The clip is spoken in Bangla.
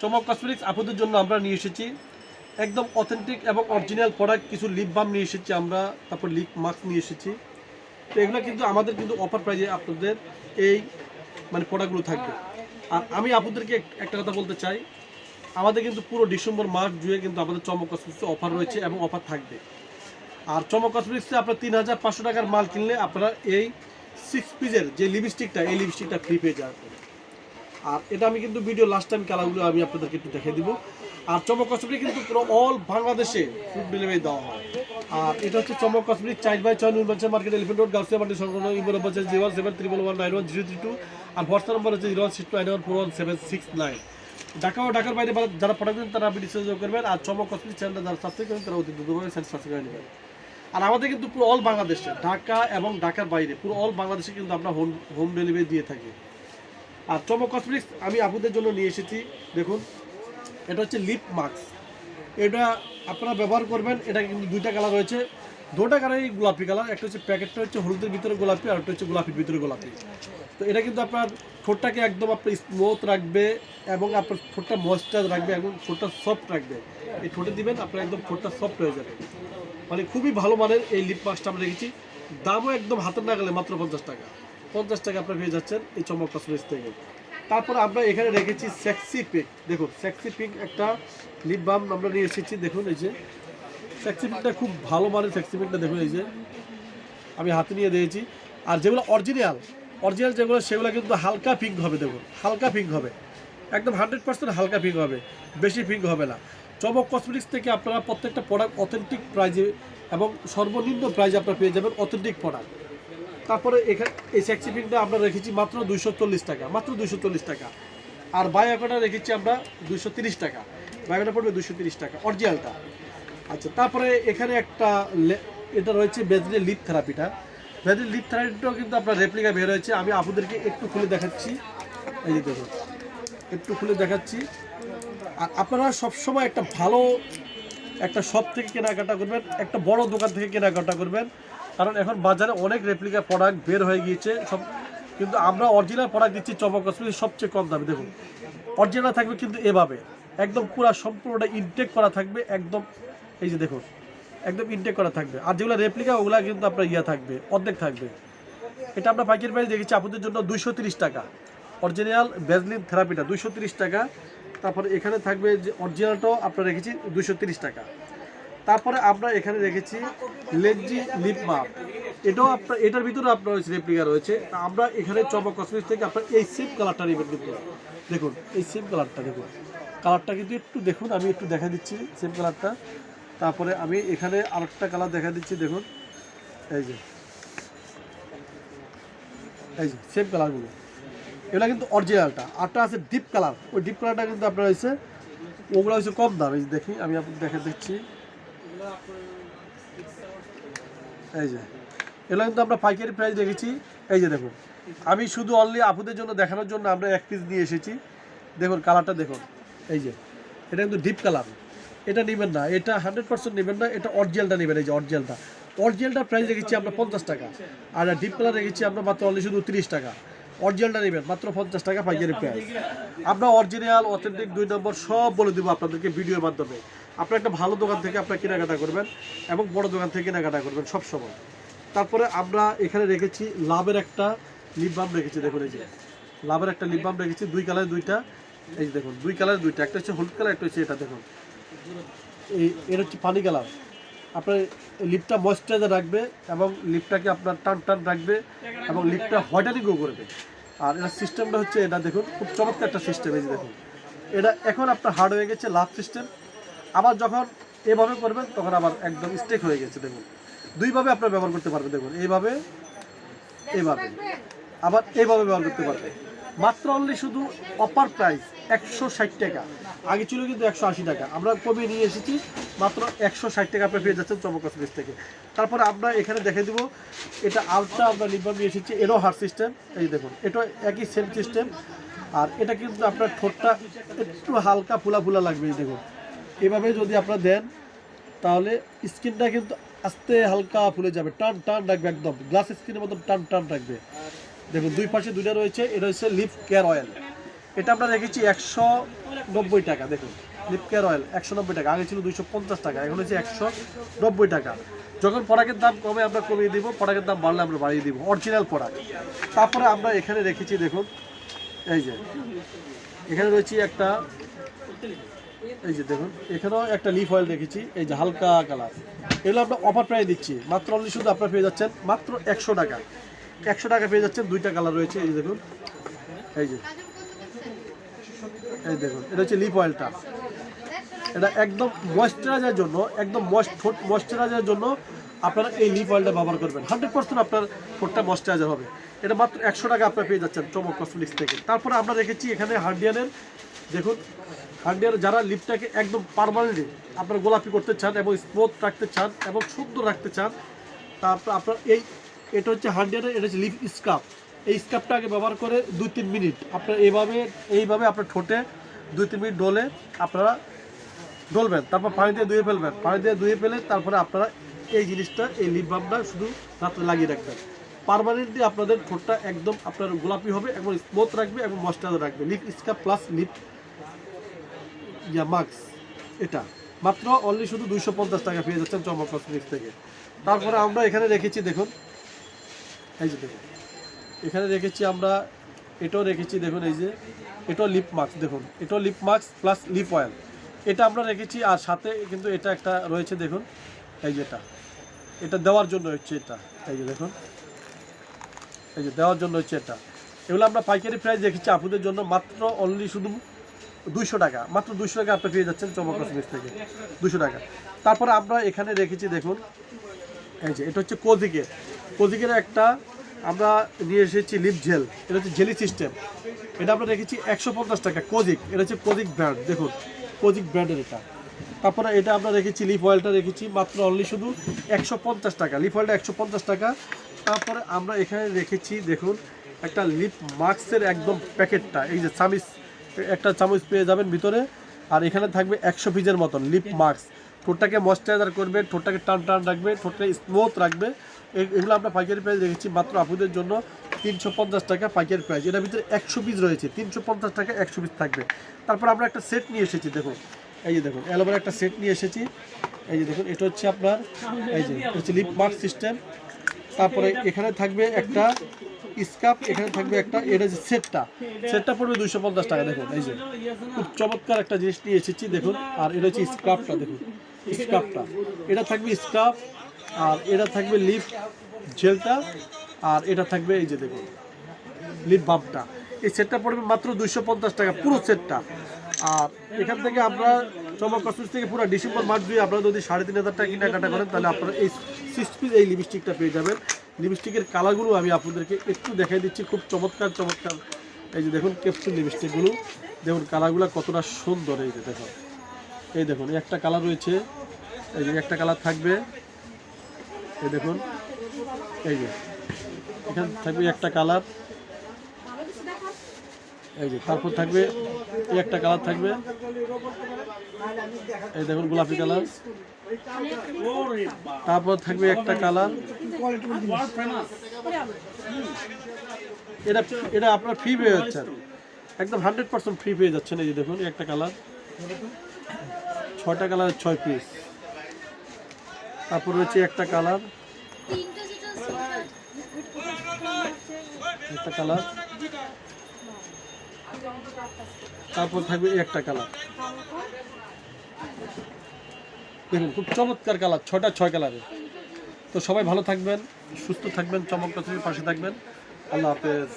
চমক কসমেটিক্স আপুদের জন্য আমরা নিয়ে এসেছি। একদম অথেন্টিক এবং অরিজিনাল প্রোডাক্ট কিছু লিপ বাম নিয়ে এসেছি আমরা, তারপর লিপ মাস্ক নিয়ে এসেছি। তো এগুলো কিন্তু আমাদের কিন্তু অফার প্রাইজে আপনাদের এই মানে প্রোডাক্টগুলো থাকবে। আর আমি আপনাদেরকে একটা কথা বলতে চাই, আমাদের কিন্তু পুরো ডিসেম্বর মাস জুড়ে কিন্তু আমাদের চমক কসমেটিক্সে অফার রয়েছে এবং অফার থাকবে। আর চমক কসমেটিক্সে আপনার তিন হাজার পাঁচশো টাকার মাল কিনলে আপনারা এই সিক্স পিসের যে লিপস্টিকটা এই লিপস্টিকটা ফ্রি পেয়ে যাবেন। আর এটা আমি কিন্তু ভিডিও লাস্ট টাইম খেলাগুলো আমি আপনাদেরকে একটু দেখিয়ে দিব। আর চমক কসমেটিক কিন্তু পুরো অল বাংলাদেশে ফুড ডেলিভারি দেওয়া হয়। আর এটা হচ্ছে চমক কসমেটিক চাইজ বাই ছয় নির্বাচন market elephant road Gausia market সংলগ্ন ইমো নম্বর হচ্ছে zero seven triple one nine one zero three two আর হোয়াটসঅ্যাপ নম্বর হচ্ছে zero one six nine one four one seven six nine Dhaka ও ঢাকার বাইরে যারা দেন তারা আপনি যোগাযোগ করবেন আর চমক কসমেটিক চ্যানেলটা যারা সাবস্ক্রাইব করবেন তারা অতি দ্রুতভাবে সাবস্ক্রাইব করে নেবেন। আর আমাদের কিন্তু পুরো অল বাংলাদেশে, ঢাকা এবং ঢাকার বাইরে পুরো অল বাংলাদেশে কিন্তু আমরা হোম হোম ডেলিভারি দিয়ে থাকি। আর চমক কসমেটিক্স আমি আপুদের জন্য নিয়ে এসেছি, দেখুন। এটা হচ্ছে লিপ মাস্ক এটা আপনারা ব্যবহার করবেন, এটা কিন্তু দুইটা কালার রয়েছে। দুটা কালারই গোলাপি কালার একটা হচ্ছে প্যাকেটটা হচ্ছে হলুদের ভিতরে গোলাপি, আর একটা হচ্ছে গোলাপির ভিতরে গোলাপি। তো এটা কিন্তু আপনার ঠোঁটটাকে একদম আপনার স্মুথ রাখবে এবং আপনার ঠোঁটটা ময়েশ্চার রাখবে এবং ঠোঁটটা সফট রাখবে। এই ঠোঁটে দিবেন, আপনার একদম ঠোঁটটা সফট হয়ে যাবে। মানে খুবই ভালো মানের এই লিপ মাস্কটা আমরা রেখেছি। দামও একদম হাতের না গেলে মাত্র পঞ্চাশ টাকা। পঞ্চাশ টাকা আপনার পেয়ে যাচ্ছেন এই চমক কসমেটিক্স থেকে। তারপর আমরা এখানে রেখেছি সেক্সি পিক দেখুন সেক্সি পিক একটা লিপ বাম আমরা নিয়ে এসেছি, দেখুন এই যে। সেক্সি পিকটা খুব ভালো মানের সেক্সি পিকটা দেখুন এই যে। আমি হাতে নিয়ে দিয়েছি। আর যেগুলো অরিজিনাল অরিজিনাল যেগুলো, সেগুলো কিন্তু হালকা পিঙ্ক হবে, দেখুন। হালকা পিঙ্ক হবে। একদম হান্ড্রেড পার্সেন্ট হালকা পিঙ্ক হবে। বেশি পিঙ্ক হবে না। চমক কসমেটিক্স থেকে আপনারা প্রত্যেকটা প্রোডাক্ট অথেন্টিক প্রাইজে এবং সর্বনিম্ন প্রাইজে আপনারা পেয়ে যাবেন অথেন্টিক প্রোডাক্ট তারপরে এখানে এই সেক্সি পিঙ্কটা আমরা রেখেছি মাত্র দুইশো চল্লিশ টাকা, মাত্র দুইশো চল্লিশ টাকা। আর বায়োকটা রেখেছি আমরা দুইশো টাকা। বায়োকটা পড়বে দুইশো টাকা অরিজিনালটা আচ্ছা তারপরে এখানে একটা এটা রয়েছে বেদনের লিপ থেরাপিটা বেদনের লিপ থেরাপিটাও কিন্তু আপনার রেপ্লিকা বের হয়েছে। আমি আপনাদেরকে একটু খুলে দেখাচ্ছি। এই যে দেখুন, একটু খুলে দেখাচ্ছি। আর আপনারা সবসময় একটা ভালো, একটা শপ থেকে কেনাকাটা করবেন, একটা বড় দোকান থেকে কেনাকাটা করবেন। কারণ এখন বাজারে অনেক রেপ্লিকা প্রোডাক্ট বের হয়ে গিয়েছে, সব কিন্তু আমরা অরিজিনাল প্রোডাক্ট দিচ্ছি চমক কসমেটিক্স সবচেয়ে কম দামে, দেখুন। অরিজিনাল থাকবে কিন্তু এভাবে। একদম পুরো সম্পূর্ণটা ইনটেক করা থাকবে, একদম এই যে দেখুন, একদম ইনটেক করা থাকবে। আর যেগুলো রেপ্লিকা ওগুলা কিন্তু আপনার ইয়া থাকবে, অর্ধেক থাকবে। এটা আমরা পাইকারি প্রাইস দেখেছি আপনাদের জন্য দুইশো টাকা। অরিজিনাল বেজলিন থেরাপিটা দুইশো টাকা। তারপরে এখানে থাকবে যে অরিজিনালটাও আপনার রেখেছি দুইশো টাকা। তারপরে আমরা এখানে রেখেছি লেঞ্জি লিপ মাপ। এটাও আপনার এটার ভিতরে আপনার রেপ্লিকা রয়েছে। আমরা এখানে চমক কসমেটিক্স থেকে আপনার এই সেম কালারটা নেবেন কিন্তু। দেখুন, এই সেম কালারটা দেখুন। কালারটা কিন্তু একটু দেখুন, আমি একটু দেখা দিচ্ছি সেম কালারটা তারপরে আমি এখানে আরেকটা কালার দেখা দিচ্ছি, দেখুন। এই যে। এই যে সেম কালারগুলো এগুলো কিন্তু অরিজিনালটা আরটা আছে ডিপ কালার ওই ডিপ কালারটা কিন্তু আপনার হয়েছে ওগুলো হচ্ছে কম দাম। এই দেখি, আমি আপনাকে দেখা দিচ্ছি। এই যে। এগুলো কিন্তু আমরা পাইকারি প্রাইস রেখেছি এই যে দেখুন, আমি শুধু অনলি আপুদের জন্য দেখানোর জন্য আমরা এক পিস নিয়ে এসেছি। দেখুন কালারটা দেখুন। এই যে, এটা কিন্তু ডিপ কালার এটা নেবেন না, এটা হান্ড্রেড পার্সেন্ট নেবেন না, এটা অরিজিনালটা নেবেন। এই যে অরিজিনালটা অরিজিনালটার প্রাইস রেখেছি আমরা পঞ্চাশ টাকা। আর ডিপ কালার রেখেছি আমরা মাত্র অনলি শুধু তিরিশ টাকা। অরিজিনালটা নেবেন, মাত্র পঞ্চাশ টাকা পাইকারি প্রাইস আমরা অরিজিনাল অথেন্টিক দুই নম্বর সব বলে দেবো আপনাদেরকে ভিডিওর মাধ্যমে। আপনার একটা ভালো দোকান থেকে আপনার কেনাকাটা করবেন এবং বড় দোকান থেকে কেনাকাটা করবেন সব সময়। তারপরে আমরা এখানে রেখেছি লাভের একটা লিপ বাম রেখেছি, দেখুন এই যে। লাভের একটা লিপ বাম রেখেছি, দুই কালার দুইটা। এই দেখুন, দুই কালার দুইটা, একটা হচ্ছে হলুদ কালার, একটা হচ্ছে এটা, দেখুন। এই, এটা হচ্ছে পানি কালার। আপনার লিপটা ময়েশ্চারাইজার রাখবে এবং লিপটাকে আপনার টান টান রাখবে এবং লিপটা হোয়াইটানিংও করবে। আর এটার সিস্টেমটা হচ্ছে এটা, দেখুন, খুব চমৎকার একটা সিস্টেম এই যে দেখুন। এটা এখন আপনার হার্ড হয়ে গেছে লাভ সিস্টেম আবার যখন এভাবে করবেন, তখন আবার একদম স্টেক হয়ে গেছে, দেখুন। দুইভাবে আপনার ব্যবহার করতে পারবেন, দেখুন। এইভাবে এইভাবে। আবার এইভাবে ব্যবহার করতে পারবে মাত্র অনলি শুধু অপার প্রাইস একশো ষাট টাকা। আগে ছিল কিন্তু একশো আশি টাকা। আমরা কমিয়ে নিয়ে এসেছি, মাত্র একশো ষাট টাকা আপনি পেয়ে যাচ্ছেন চমক কসমেটিক্স থেকে। তারপরে আমরা এখানে দেখে দিব, এটা আলট্রা আমরা লিপবাম নিয়ে এসেছি এরও হার্ড সিস্টেম এই দেখুন এটা একই সেম সিস্টেম আর এটা কিন্তু আপনার ঠোঁটটা একটু হালকা ফুলা ফুলা লাগবে, এই দেখুন। এভাবে যদি আপনারা দেন, তাহলে স্কিনটা কিন্তু আস্তে হালকা ফুলে যাবে, টান টান রাখবে একদম। গ্লাস স্কিনের মতো টান টান রাখবে। দেখুন, দুই পাশে দুইটা রয়েছে, এটা হচ্ছে লিপ কেয়ার অয়েল এটা আমরা রেখেছি একশো নব্বই টাকা, দেখুন লিপ কেয়ার অয়েল একশো নব্বই টাকা। আগে ছিল দুইশো পঞ্চাশ টাকা, এখন হচ্ছে একশো নব্বই টাকা। যখন প্রোডাক্টের দাম কমে আমরা কমিয়ে দিব প্রোডাক্টের দাম বাড়লে আমরা বাড়িয়ে দিব অরিজিনাল প্রোডাক্ট তারপরে আমরা এখানে রেখেছি, দেখুন, এই যে, এখানে রয়েছে একটা এই যে দেখুন, এখানেও একটা লিফ অয়েল রেখেছি এই যে হালকা কালার এগুলো আমরা অফার প্রাইস দিচ্ছি, মাত্র অনলি শুধু আপনারা পেয়ে যাচ্ছেন মাত্র একশো টাকা। একশো টাকা পেয়ে যাচ্ছেন দুইটা কালার রয়েছে, এই যে দেখুন। এই যে, এই দেখুন, এটা হচ্ছে লিপ অয়েলটা এটা একদম ময়েশ্চারাইজার জন্য, একদম ময়েশ্চারাইজারের জন্য আপনারা এই লিপ অয়েলটা ব্যবহার করবেন। হান্ড্রেড পার্সেন্ট আপনার ঠোঁটটা ময়েশ্চারাইজার হবে। এটা মাত্র একশো টাকা আপনারা পেয়ে যাচ্ছেন, চমক কসমেটিক্স থেকে। তারপরে আমরা রেখেছি এখানে হার্ডিয়ানের দেখুন হার্ডিয়ার যারা লিপটাকে একদম পারমানেন্টলি আপনার গোলাপি করতে চান এবং স্মুথ রাখতে চান এবং সুন্দর রাখতে চান, তারপর আপনার এই, এটা হচ্ছে হার্ডিয়ানের এটা হচ্ছে লিপ স্কাপ এই স্কাপটাকে ব্যবহার করে দুই তিন মিনিট আপনার এইভাবে এইভাবে আপনার ঠোঁটে দুই তিন মিনিট ডলে আপনারা ডলবেন, তারপর পানি দিয়ে ধুয়ে ফেলবেন। পানি দিয়ে ধুয়ে ফেলে তারপরে আপনারা এই জিনিসটা, এই লিপ বামটা শুধু রাত্রে লাগিয়ে রাখবেন। পারমানেন্টলি আপনাদের ঠোঁটটা একদম আপনার গোলাপি হবে এবং স্মুথ রাখবে এবং ময়েশ্চারাইজার রাখবে। লিপ স্কাপ প্লাস লিপ ইয়া মাস্ক এটা। মাত্র অনলি শুধু দুইশো পঞ্চাশ টাকা পেয়ে যাচ্ছেন চমক কসমেটিক্স থেকে। তারপরে আমরা এখানে রেখেছি, দেখুন। এই যে দেখুন। এখানে রেখেছি আমরা, এটাও রেখেছি, দেখুন, এই যে। এটাও লিপ মাস্ক দেখুন। এটাও lip mask plus lip oil এটা আমরা রেখেছি, আর সাথে কিন্তু এটা একটা রয়েছে, দেখুন। এই যে এটা। এটা দেওয়ার জন্য হচ্ছে এটা। এই যে দেখুন। এই যে দেওয়ার জন্য হচ্ছে এটা। এগুলো আমরা পাইকারি প্রাইস রেখেছি আপুদের জন্য, মাত্র অনলি শুধু দুইশো টাকা। মাত্র দুইশো টাকা আপনি পেয়ে যাচ্ছেন চমক কসমেটিক্স থেকে। দুশো টাকা। তারপরে আমরা এখানে রেখেছি দেখুন, এই যে, এটা হচ্ছে কোজিকের কোজিকের একটা আমরা নিয়ে এসেছি লিপ জেল এটা হচ্ছে জেলি সিস্টেম এটা আমরা রেখেছি একশো পঞ্চাশ টাকা, কোজিক। এটা হচ্ছে কোজিক ব্র্যান্ড দেখুন, কোজিক ব্র্যান্ডের এটা। তারপরে এটা আমরা রেখেছি লিপ অয়েলটা রেখেছি, মাত্র অনলি শুধু একশো পঞ্চাশ টাকা। লিপ অয়েলটা একশো পঞ্চাশ টাকা। তারপরে আমরা এখানে রেখেছি, দেখুন, একটা লিপ মাস্কের একদম প্যাকেটটা এই যে চামিচ একটা চামচ পেয়ে যাবেন ভিতরে। আর এখানে থাকবে একশো পিসের মতন লিপ মাস্ক ঠোঁটটাকে ময়েশ্চারাইজার করবে ঠোঁটটাকে টান টান রাখবে ঠোঁটটাকে স্মুথ রাখবে। এগুলো আমরা পাইকারি প্রাইস রেখেছি মাত্র আপুদের জন্য তিনশো পঞ্চাশ টাকা পাইকারি প্রাইস এটার ভিতরে একশো পিস রয়েছে তিনশো পঞ্চাশ টাকা একশো পিস থাকবে। তারপর আমরা একটা সেট নিয়ে এসেছি দেখুন। এই যে দেখুন অ্যালোভেরা একটা সেট নিয়ে এসেছি। এই যে দেখুন এটা হচ্ছে আপনার এই যে হচ্ছে লিপ মাস্ক সিস্টেম তারপরে এখানে থাকবে একটা স্কাপ এখানে থাকবে একটা, এটা যে সেটটা। সেটটা পড়বে দুইশো পঞ্চাশ টাকা, দেখুন, এই যে। খুব চমৎকার একটা জিনিস নিয়ে এসেছি, দেখুন, আর এটা হচ্ছে স্কার্ফটা, দেখুন, স্কার্ফটা। এটা থাকবে স্কার্ফ, আর এটা থাকবে লিপ জেলটা, আর এটা থাকবে এই যে, দেখুন লিপ বামটা। এই সেটটা পড়বে মাত্র দুইশো পঞ্চাশ টাকা, পুরো সেটটা। আর এখান থেকে আমরা চমক কসমেটিক্স থেকে পুরো ডিসেম্বর মাস দিয়ে আপনারা যদি সাড়ে তিন হাজার টাকা কেনাকাটা করেন, তাহলে আপনারা এই সিক্স পিস এই লিপস্টিকটা পেয়ে যাবেন। লিপস্টিকের কালারগুলো আমি আপনাদেরকে একটু দেখাই দিচ্ছি, খুব চমৎকার চমৎকার। এই যে দেখুন ক্যাপসুল লিপস্টিকগুলো দেখুন কালারগুলো কতটা সুন্দর, এই যে দেখুন। এই দেখুন একটা কালার রয়েছে। এই যে একটা কালার থাকবে। এই দেখুন, এই যে। এখানে থাকবে একটা কালার এই যে, তারপর থাকবে, এই একটা কালার থাকবে। এই দেখুন গোলাপি কালার। তারপর থাকবে একটা কালার। এটা এটা আপনার ফ্রি পেয়ে যাচ্ছেন। একদম হান্ড্রেড পার্সেন্ট ফ্রি পেয়ে যাচ্ছেন এই যে দেখুন একটা কালার। ছয়টা কালার ছয় পিস তারপর রয়েছে একটা কালার। একটা কালার। তারপর থাকবে একটা কালার। দেখুন, খুব চমৎকার কালার ছটা ছয় কালারের। তো সবাই ভালো থাকবেন, সুস্থ থাকবেন চমক পাশে থাকবেন। আল্লাহ হাফেজ।